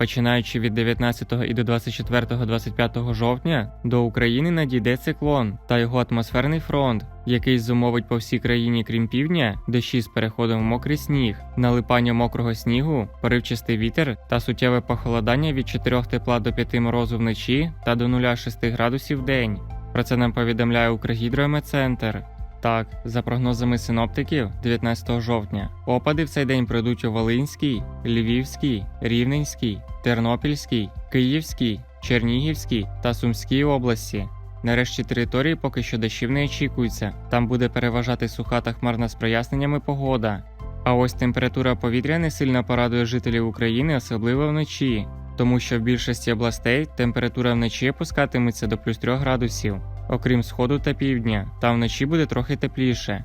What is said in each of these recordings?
Починаючи від 19 і до 24-25 жовтня до України надійде циклон та його атмосферний фронт, який зумовить по всій країні, крім півдня, дощі з переходом в мокрий сніг, налипання мокрого снігу, поривчастий вітер та суттєве похолодання від 4 тепла до 5 морозу вночі та до 0,6 градусів в день. Про це нам повідомляє Укргідрометцентр. Так, за прогнозами синоптиків, 19 жовтня, опади в цей день пройдуть у Волинській, Львівській, Рівненській, Тернопільській, Київській, Чернігівській та Сумській області. Нарешті території поки що дощів не очікується. Там буде переважати суха та хмарна з проясненнями погода. А ось температура повітря не сильно порадує жителів України, особливо вночі, тому що в більшості областей температура вночі опускатиметься до плюс 3 градусів, окрім сходу та півдня, там вночі буде трохи тепліше.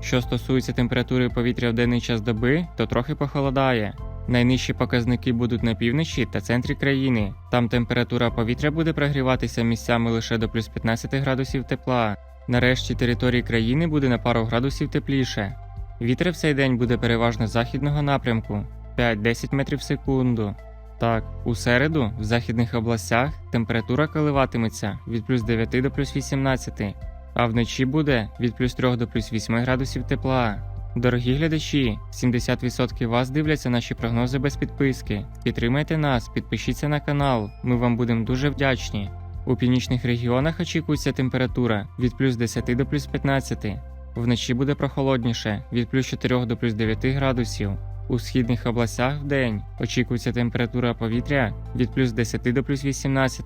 Що стосується температури повітря в денний час доби, то трохи похолодає. Найнижчі показники будуть на півночі та центрі країни. Там температура повітря буде прогріватися місцями лише до плюс 15 градусів тепла. Нарешті території країни буде на пару градусів тепліше. Вітер в цей день буде переважно західного напрямку 5-10 метрів в секунду. Так, у середу в західних областях температура коливатиметься від плюс 9 до плюс 18, а вночі буде від плюс 3 до плюс 8 градусів тепла. Дорогі глядачі, 70% вас дивляться наші прогнози без підписки. Підтримайте нас, підпишіться на канал, ми вам будемо дуже вдячні. У північних регіонах очікується температура від плюс 10 до плюс 15. Вночі буде прохолодніше від плюс 4 до плюс 9 градусів. У східних областях в день очікується температура повітря від плюс 10 до плюс 18,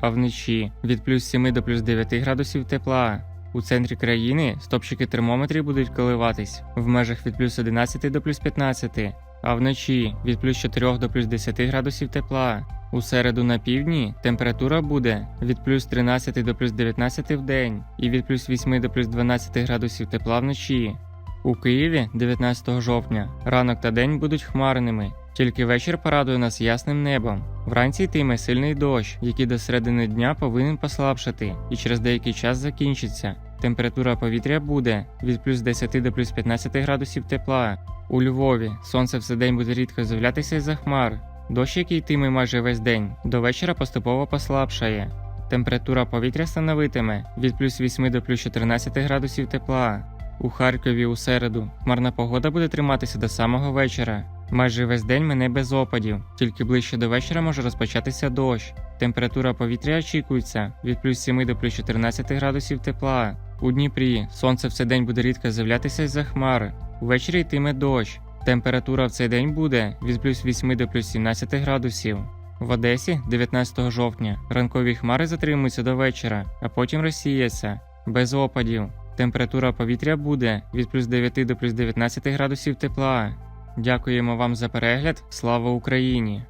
а вночі від плюс 7 до плюс 9 градусів тепла. У центрі країни стопчики термометрів будуть коливатись в межах від плюс 11 до плюс 15, а вночі від плюс 4 до плюс 10 градусів тепла. У середу на півдні температура буде від плюс 13 до плюс 19 в день і від плюс 8 до плюс 12 градусів тепла вночі. У Києві 19 жовтня ранок та день будуть хмарними, тільки вечір порадує нас ясним небом. Вранці йтиме сильний дощ, який до середини дня повинен послабшати і через деякий час закінчиться. Температура повітря буде від плюс 10 до плюс 15 градусів тепла. У Львові сонце все день буде рідко з'являтися з-за хмар. Дощ, який йтиме майже весь день, до вечора поступово послабшає. Температура повітря становитиме від плюс 8 до плюс 14 градусів тепла. У Харкові у середу хмарна погода буде триматися до самого вечора. Майже весь день мене без опадів, тільки ближче до вечора може розпочатися дощ. Температура повітря очікується від плюс 7 до плюс 14 градусів тепла. У Дніпрі сонце в цей день буде рідко з'являтися з-за хмари. Увечері йтиме дощ. Температура в цей день буде від плюс 8 до плюс 17 градусів. В Одесі 19 жовтня ранкові хмари затримуються до вечора, а потім розсіяться без опадів. Температура повітря буде від плюс 9 до плюс 19 градусів тепла. Дякуємо вам за перегляд. Слава Україні!